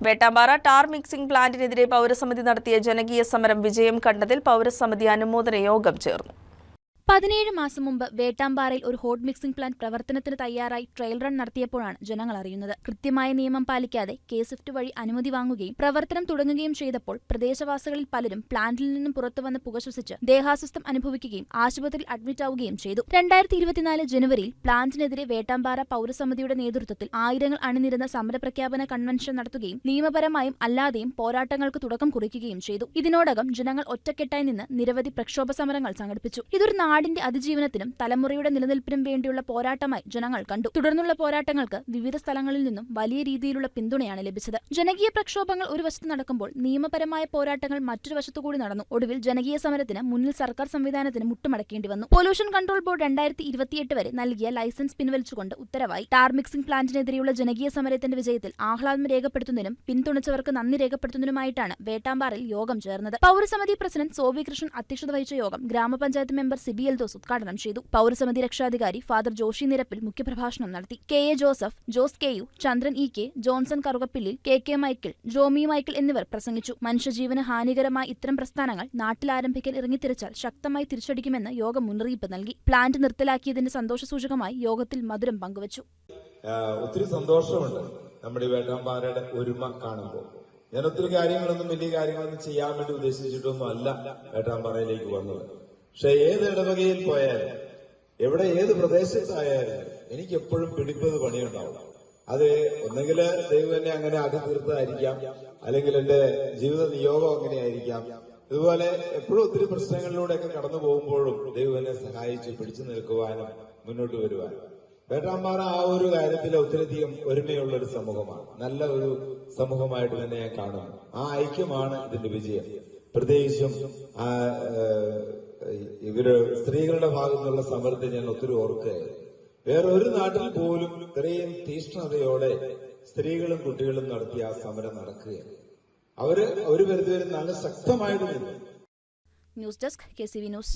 Vettampara tar mixing പ്ലാന്റിനെതിരെ പൗരസമിതി നടത്തിയ ജനകീയ സമരം വിജയം കണ്ടതിൽ പൗരസമിതി അനുമോദന യോഗം ചേർന്നു പതിനേഴ് മാസം മുമ്പ് വേട്ടാമ്പാറയിൽ ഒരു ഹോട്ട് മിക്സിംഗ് പ്ലാന്റ് പ്രവർത്തനത്തിന് തയ്യാറായി ട്രയൽ റൺ നടത്തിയപ്പോഴാണ് ജനങ്ങൾ അറിയുന്നത്. കൃത്യമായ നിയമം പാലിക്കാതെ കെ സ്വിഫ്റ്റ് വഴി അനുമതി വാങ്ങുകയും പ്രവർത്തനം തുടങ്ങുകയും ചെയ്തപ്പോൾ പ്രദേശവാസികളിൽ പലരും പ്ലാന്റിൽ നിന്നും പുറത്തുവന്ന് പുക ശ്വസിച്ച് ദേഹാസ്വസ്ഥം അനുഭവിക്കുകയും ആശുപത്രിയിൽ അഡ്മിറ്റ് ആവുകയും ചെയ്തു. രണ്ടായിരത്തി ഇരുപത്തിനാല് ജനുവരിയിൽ പ്ലാന്റിനെതിരെ വേട്ടാമ്പാറ പൗരസമിതിയുടെ നേതൃത്വത്തിൽ ആയിരങ്ങൾ അണിനിരുന്ന സമരപ്രഖ്യാപന കൺവെൻഷൻ നടത്തുകയും നിയമപരമായും അല്ലാതെയും പോരാട്ടങ്ങൾക്ക് തുടക്കം കുറിക്കുകയും ചെയ്തു. ഇതിനോടകം ജനങ്ങൾ ഒറ്റക്കെട്ടായി നിന്ന് നിരവധി പ്രക്ഷോഭ സമരങ്ങൾ സംഘടിപ്പിച്ചു. ഇതൊരു നാടിന്റെ അതിജീവനത്തിനും തലമുറയുടെ നിലനിൽപ്പിനും വേണ്ടിയുള്ള പോരാട്ടമായി ജനങ്ങൾ കണ്ടു. തുടർന്നുള്ള പോരാട്ടങ്ങൾക്ക് വിവിധ സ്ഥലങ്ങളിൽ നിന്നും വലിയ രീതിയിലുള്ള പിന്തുണയാണ് ലഭിച്ചത്. ജനകീയ പ്രക്ഷോഭങ്ങൾ ഒരു വശത്ത് നടക്കുമ്പോൾ നിയമപരമായ പോരാട്ടങ്ങൾ മറ്റൊരു വശത്തുകൂടി നടന്നു. ഒടുവിൽ ജനകീയ സമരത്തിന് മുന്നിൽ സർക്കാർ സംവിധാനത്തിന് മുട്ടുമടക്കേണ്ടി വന്നു. പൊല്യൂഷൻ കൺട്രോൾ ബോർഡ് രണ്ടായിരത്തി ഇരുപത്തിയെട്ട് വരെ നൽകിയ ലൈസൻസ് പിൻവലിച്ചുകൊണ്ട് ഉത്തരവായി. ടാർ മിക്സിംഗ് പ്ലാന്റിനെതിരെയുള്ള ജനകീയ സമരത്തിന്റെ വിജയത്തിൽ ആഹ്ലാദം രേഖപ്പെടുത്തുന്നതിനും പിന്തുണച്ചവർക്ക് നന്ദി രേഖപ്പെടുത്തുന്നതിനുമായിട്ടാണ് വേട്ടാമ്പാറിൽ യോഗം ചേർന്നത്. പൗരസമിതി പ്രസിഡന്റ് സോവി കൃഷ്ണൻ അധ്യക്ഷത വഹിച്ച യോഗം ഗ്രാമപഞ്ചായത്ത് മെമ്പർ സിബി എൽ ദോസ് ഉദ്ഘാടനം ചെയ്തു. പൗരസമിതി രക്ഷാധികാരി ഫാദർ ജോഷി നിരപ്പിൽ മുഖ്യപ്രഭാഷണം നടത്തി. K A Joseph Jose K U Chandran E K Johnson Karukappilly K K Michael Jomy Michael എന്നിവർ പ്രസംഗിച്ചു. മനുഷ്യജീവന് ഹാനികരമായ ഇത്തരം പ്രസ്ഥാനങ്ങൾ നാട്ടിൽ ആരംഭിക്കൽ ഇറങ്ങിത്തിരിച്ചാൽ ശക്തമായി തിരിച്ചടിക്കുമെന്ന് യോഗം മുന്നറിയിപ്പ് നൽകി. പ്ലാന്റ് നിർത്തലാക്കിയതിന്റെ സന്തോഷ സൂചകമായി യോഗത്തിൽ മധുരം പങ്കുവച്ചു. ഒത്തിരി സന്തോഷമുണ്ട് നമ്മുടെ വേട്ടാമ്പാറയുടെ ഒരുമ കാണുമ്പോൾ. ഞാൻ ഒത്തിരി കാര്യങ്ങളൊന്നും വലിയ കാര്യങ്ങളൊന്നും ചെയ്യാൻ വേണ്ടി ഉദ്ദേശിച്ചിട്ടൊന്നും അല്ല വേട്ടാമ്പാറയിലേക്ക് വന്നത്. പക്ഷെ ഏത് ഇടവകയിൽ പോയാലും എവിടെ ഏത് പ്രദേശത്തായാലും എനിക്ക് എപ്പോഴും പിടിപ്പത് പണിയുണ്ടാവും. അത് ഒന്നെങ്കിൽ ദൈവം എന്നെ അങ്ങനെ ആക്കി തീർത്തതായിരിക്കാം അല്ലെങ്കിൽ എന്റെ ജീവിത നിയോഗം അങ്ങനെയായിരിക്കാം. ഇതുപോലെ എപ്പോഴും ഒത്തിരി പ്രശ്നങ്ങളിലൂടെയൊക്കെ കടന്നു പോകുമ്പോഴും ദൈവം എന്നെ സഹായിച്ച് പിടിച്ചു നിൽക്കുവാനും മുന്നോട്ട് വരുവാനും. വേട്ടാമ്പാറ ആ ഒരു കാര്യത്തിൽ ഒത്തിരിയധികം ഒരുമയുള്ള ഒരു സമൂഹമാണ്. നല്ല ഒരു സമൂഹമായിട്ട് തന്നെ ഞാൻ കാണുന്നു. ആ ഐക്യമാണ് ഇതിന്റെ വിജയം. പ്രത്യേകിച്ചും ഇവർ സ്ത്രീകളുടെ ഭാഗത്തുള്ള സമരത്തെ ഞാൻ ഒത്തിരി ഓർക്കുകയായിരുന്നു. വേറെ ഒരു നാട്ടിൽ പോലും ഇത്രയും തീഷ്ണതയോടെ സ്ത്രീകളും കുട്ടികളും നടത്തിയ ആ സമരം നടക്കുകയാണ്. അവർ ഒരു പരിധിവരെ നല്ല ശക്തമായിട്ട് news desk K C V news.